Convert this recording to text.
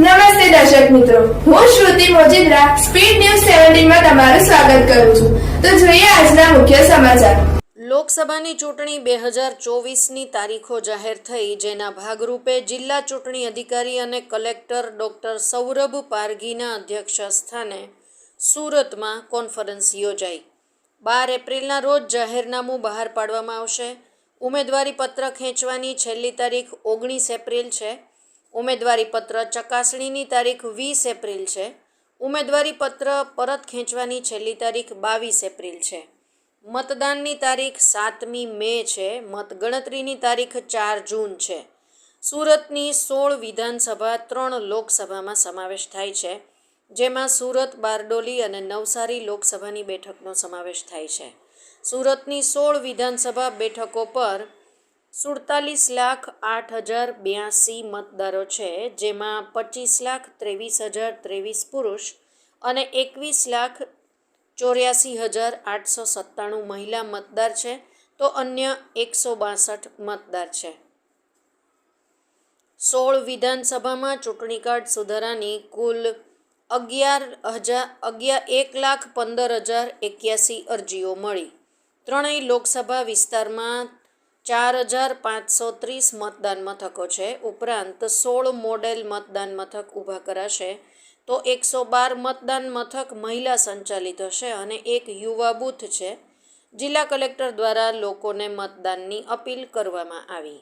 નમસ્તે દર્શક મિત્રો. હું શ્રુતિ મોજીદ્રા, સ્પીડ ન્યૂઝ સેવન્ટીનમાં તમારું સ્વાગત કરું છું. તો જોઈએ આજના મુખ્ય સમાચાર. લોકસભાની ચૂંટણી બે હજાર ચોવીસની તારીખો જાહેર થઈ, જેના ભાગરૂપે જિલ્લા ચૂંટણી અધિકારી અને કલેક્ટર ડોક્ટર સૌરભ પારઘીના અધ્યક્ષ સ્થાને સુરતમાં કોન્ફરન્સ યોજાઈ. બાર એપ્રિલના રોજ જાહેરનામું બહાર પાડવામાં આવશે. ઉમેદવારી પત્ર ખેંચવાની છેલ્લી તારીખ ઓગણીસ એપ્રિલ છે. ઉમેદવારી પત્ર ચકાસણીની તારીખ વીસ એપ્રિલ છે. ઉમેદવારી પત્ર પરત ખેંચવાની છેલ્લી તારીખ બાવીસ એપ્રિલ છે. મતદાનની તારીખ સાતમી મે છે. મતગણતરીની તારીખ ચાર જૂન છે. સુરતની સોળ વિધાનસભા ત્રણ લોકસભામાં સમાવેશ થાય છે. જેમાં સુરત, બારડોલી અને નવસારી લોકસભાની બેઠકનો સમાવેશ થાય છે. સુરતની સોળ વિધાનસભા બેઠકો પર સુડતાલીસ લાખ આઠ હજાર બ્યાસી મતદારો છે, જેમાં પચીસ લાખ ત્રેવીસ હજાર ત્રેવીસ પુરુષ અને એકવીસ લાખ ચોર્યાસી હજાર આઠસો સત્તાણું મહિલા મતદાર છે, તો અન્ય એકસો બાસઠ મતદાર છે. સોળ વિધાનસભામાં ચૂંટણી કાર્ડ સુધારાની કુલ અગિયાર હજાર અગિયાર એક લાખ પંદર હજાર એક્યાસી અરજીઓ મળી. ત્રણેય લોકસભા વિસ્તારમાં ચાર હજાર પાંચસો ત્રીસ મતદાન મથકો છે. ઉપરાંત સોળ મોડેલ મતદાન મથક ઊભા કરાશે. તો એકસો બાર મતદાન મથક મહિલા સંચાલિત હશે અને એક યુવા બૂથ છે. જિલ્લા કલેક્ટર દ્વારા લોકોને મતદાનની અપીલ કરવામાં આવી.